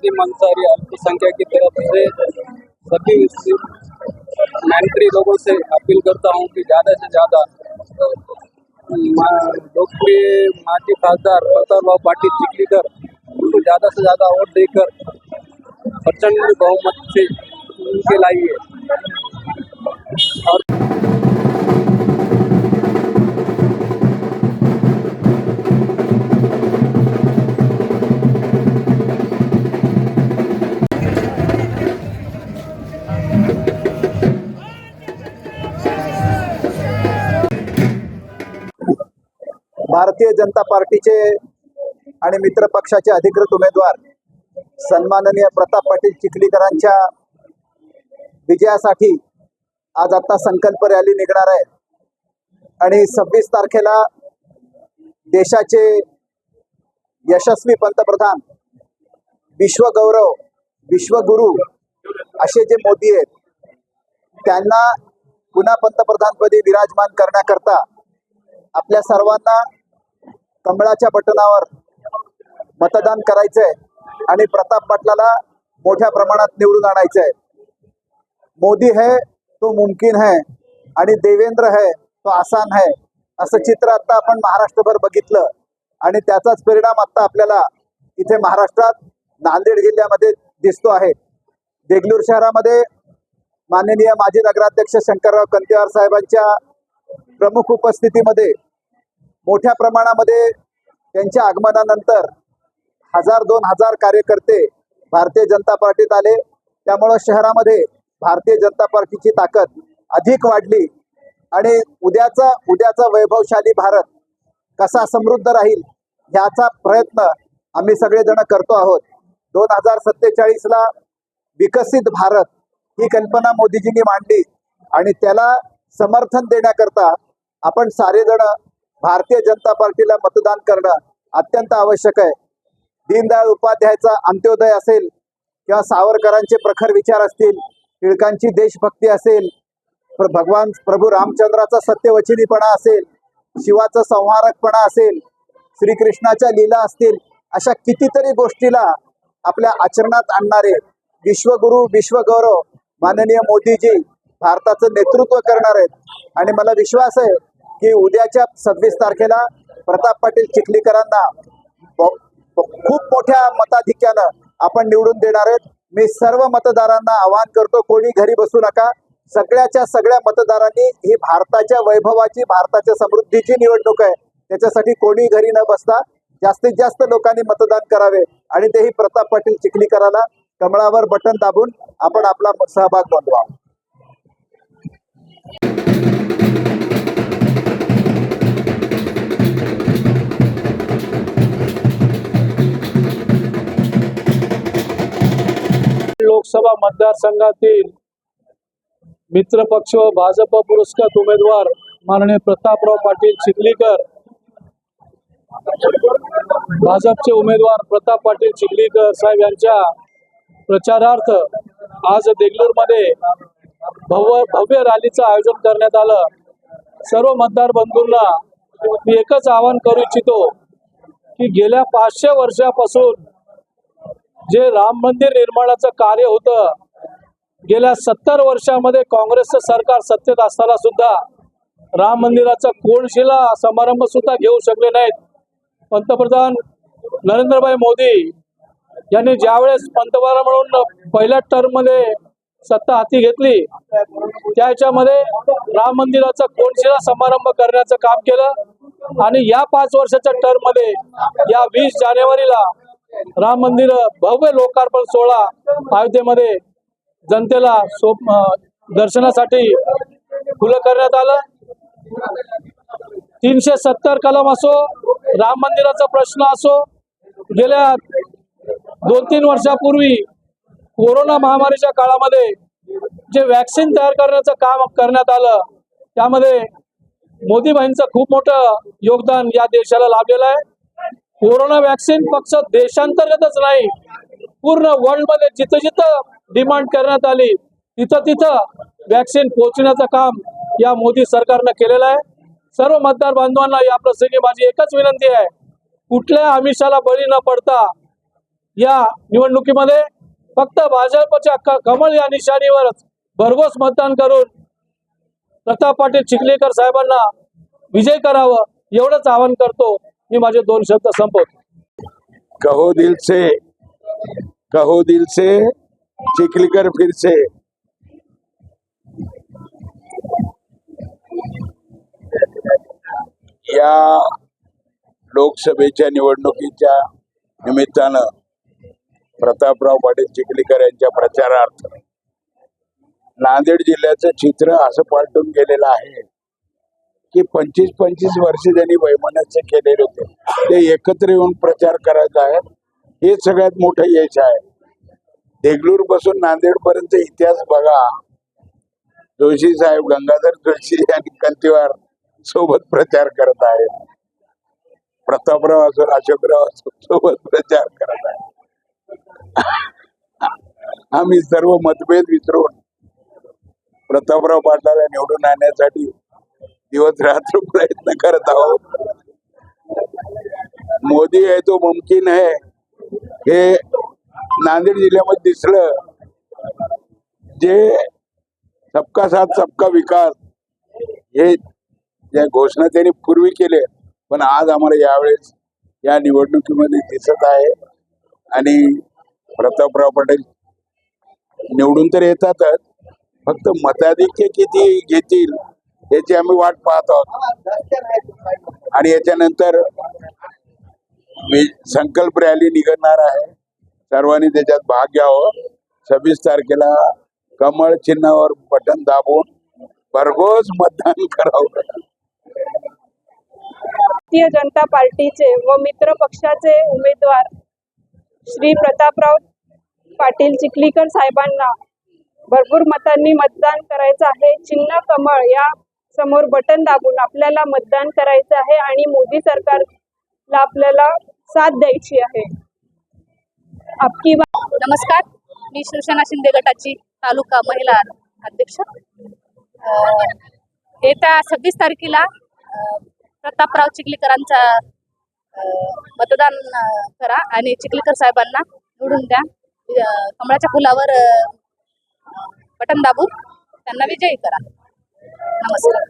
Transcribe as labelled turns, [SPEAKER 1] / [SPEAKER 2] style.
[SPEAKER 1] आदिम अंसारी अल्पसंख्यक की तरफ़ से सभी मैंट्री लोगों से अपील करता हूँ कि ज़्यादा से ज़्यादा लोकप्रिय माजी खासदार प्रतापराव पाटिल चिखलीकर उनको ज़्यादा से ज़्यादा वोट देकर प्रचंड बहुमत से उनके लाइए।
[SPEAKER 2] भारतीय जनता पार्टीचे आणि मित्र पक्षाचे अधिकृत उमेदवार सन्माननीय प्रताप पाटील चिखलीकरांच्या विजयासाठी आज आता संकल्प रॅली निघणार आहे. आणि सव्वीस तारखेला देशाचे यशस्वी पंतप्रधान विश्वगौरव विश्वगुरु असे जे मोदी आहेत त्यांना पुन्हा पंतप्रधानपदी विराजमान करण्याकरता आपल्या सर्वांना कमळाच्या बटनावर मतदान करायचंय आणि प्रताप पाटलाला मोठ्या प्रमाणात निवडून आणायचंय. मोदी है तो मुमकिन है आणि देवेंद्र है तो आसान है असं चित्र आता आपण महाराष्ट्रभर बघितलं. आणि त्याचाच परिणाम आता आपल्याला इथे महाराष्ट्रात नांदेड जिल्ह्यामध्ये दिसतो आहे. देगलूर शहरामध्ये माननीय माजी नगराध्यक्ष शंकरराव कंतेवार साहेबांच्या प्रमुख उपस्थितीमध्ये मोठ्या प्रमाणामध्ये त्यांच्या आगमनानंतर हजार दोन हजार कार्यकर्ते भारतीय जनता पार्टीत आले. त्यामुळं शहरामध्ये भारतीय जनता पार्टीची ताकद अधिक वाढली. आणि उद्याचा उद्याचा वैभवशाली भारत कसा समृद्ध राहील ह्याचा प्रयत्न आम्ही सगळेजण करतो आहोत. दोन हजार सत्तेचाळीसला विकसित भारत ही कल्पना मोदीजींनी मांडली आणि त्याला समर्थन देण्याकरता आपण सारेजण भारतीय जनता पार्टीला मतदान करणं अत्यंत आवश्यक आहे. दीनदयाळ उपाध्यायचा अंत्योदय असेल किंवा सावरकरांचे प्रखर विचार असतील टिळकांची देशभक्ती असेल प्र- भगवान प्रभू रामचंद्राचा सत्यवचनीपणा असेल शिवाचा संहारकपणा असेल श्रीकृष्णाच्या लीला असतील अशा कितीतरी गोष्टीला आपल्या आचरणात आणणारे विश्वगुरु विश्वगौरव माननीय मोदीजी भारताचं नेतृत्व करणार आहेत. आणि मला विश्वास आहे की उद्याच्या सव्वीस तारखेला प्रताप पाटील चिखलीकरांना खूप मोठ्या मताधिक्यानं आपण निवडून देणार आहेत. मी सर्व मतदारांना आवाहन करतो कोणी घरी बसू नका. सगळ्याच्या सगळ्या मतदारांनी ही भारताच्या वैभवाची भारताच्या समृद्धीची निवडणूक आहे. त्याच्यासाठी कोणी घरी न बसता जास्तीत जास्त लोकांनी मतदान करावे आणि तेही प्रताप पाटील चिखलीकराला कमळावर बटन दाबून आपण आपला सहभाग नोंदवा
[SPEAKER 1] लोकसभा मतदारसंघातील मित्रपक्ष व भाजप पुरस्कृत उमेदवार माननीय प्रतापराव पाटील चिखलीकर भाजपचे उमेदवार प्रताप पाटील चिखलीकर साहेब यांच्या प्रचारार्थ आज देगलूरमध्ये भव्य भव्य रॅलीचं आयोजन करण्यात आलं. सर्व मतदार बंधूंना मी एकच आवाहन करू इच्छितो की गेल्या पाचशे वर्षापासून जे राम मंदिर निर्माणाचं कार्य होतं गेल्या सत्तर वर्षामध्ये काँग्रेसचं सरकार सत्तेत असताना सुद्धा राम मंदिराचा कोणशिला समारंभ सुद्धा घेऊ शकले नाहीत. पंतप्रधान नरेंद्रभाई मोदी यांनी ज्यावेळेस पंतप्रधान म्हणून पहिल्या टर्ममध्ये सत्ता हाती घेतली त्याच्यामध्ये राम मंदिराचा कोणशिला समारंभ करण्याचं काम केलं आणि या पाच वर्षाच्या टर्ममध्ये या वीस जानेवारीला राम मंदिर भव्य लोकार्पण सोहळा अयोध्येमध्ये जनतेला सोप दर्शनासाठी खुलं करण्यात आलं. तीनशे सत्तर कलम असो राम मंदिराचा प्रश्न असो गेल्या दोन तीन वर्षापूर्वी कोरोना महामारीच्या काळामध्ये जे वॅक्सिन तयार करण्याचं काम करण्यात आलं त्यामध्ये मोदीबाईंचं खूप मोठं योगदान या देशाला लाभलेलं आहे. कोरोना वॅक्सिन फक्त देशांतर्गतच नाही. पूर्ण वर्ल्डमध्ये जिथं जिथं डिमांड करण्यात आली तिथं तिथं वॅक्सिन पोहोचण्याचं काम या मोदी सरकारनं केलेलं आहे. सर्व मतदार बांधवांना या प्रसंगी माझी एकच विनंती आहे कुठल्या आमिषाला बळी न पडता या निवडणुकीमध्ये फक्त भाजपच्या कमळ या निशाणीवरच भरघोस मतदान करून प्रताप पाटील चिखलीकर साहेबांना विजय करावं एवढंच आवाहन करतो. मी माझे दोन शब्द संपवतो.
[SPEAKER 3] कहो दिल से कहो दिल से चिखलीकर फिर से. या लोकसभेच्या निवडणुकीच्या निमित्तानं प्रतापराव पाटील चिखलीकर यांच्या प्रचारार्थ नांदेड जिल्ह्याचं चित्र असं पालटून गेलेलं आहे. की पंचवीस पंचवीस वर्ष त्यांनी वैमनस्य केलेले होते ते एकत्र येऊन प्रचार करायचा आहे. हे सगळ्यात मोठं यश आहे. देगलूरपासून नांदेड पर्यंत इतिहास बघा. जोशी साहेब गंगाधर जोशी आणि कंतीवार सोबत प्रचार करत आहेत प्रतापराव असो अशोकराव असो सोबत प्रचार करत आहेत आम्ही सर्व मतभेद विसरून प्रतापराव पाटलाला निवडून आणण्यासाठी दिवस रात्र प्रयत्न करत आहोत. मोदी आहे तो मुमकिन आहे हे नांदेड जिल्ह्यामध्ये दिसलं जे सबका साथ सबका विकास हे ज्या घोषणा त्यांनी पूर्वी केले पण आज आम्हाला यावेळेस या निवडणुकीमध्ये दिसत आहे. आणि प्रतापराव पटेल निवडून तर येतातच फक्त मताधिक्य किती घेतील याची आम्ही वाट पाहत आहोत. आणि याच्यानंतर मी संकल्प रॅली निघणार आहे. सर्वांनी त्याच्यात भाग घ्यावं. सव्वीस तारखेला कमळ चिन्हावर बटन दाबून भरघोस मतदान करावं.
[SPEAKER 4] भारतीय जनता पार्टीचे व मित्र पक्षाचे उमेदवार श्री प्रतापराव पाटील चिखलीकर साहेबांना भरपूर मतांनी मतदान करायचं आहे. चिन्ह कमळ या समोर बटन दाबून आपल्याला मतदान करायचं आहे आणि मोदी सरकारला आपल्याला साथ द्यायची आहे. आपकी
[SPEAKER 5] नमस्कार. मी शिवसेना शिंदे गटाची तालुका महिला अध्यक्ष. येत्या सव्वीस तारखेला प्रतापराव चिखलीकरांचा मतदान करा आणि चिखलीकर साहेबांना निवडून द्या. कमळाच्या फुलावर बटन दाबून त्यांना विजयी करा. नमस्कार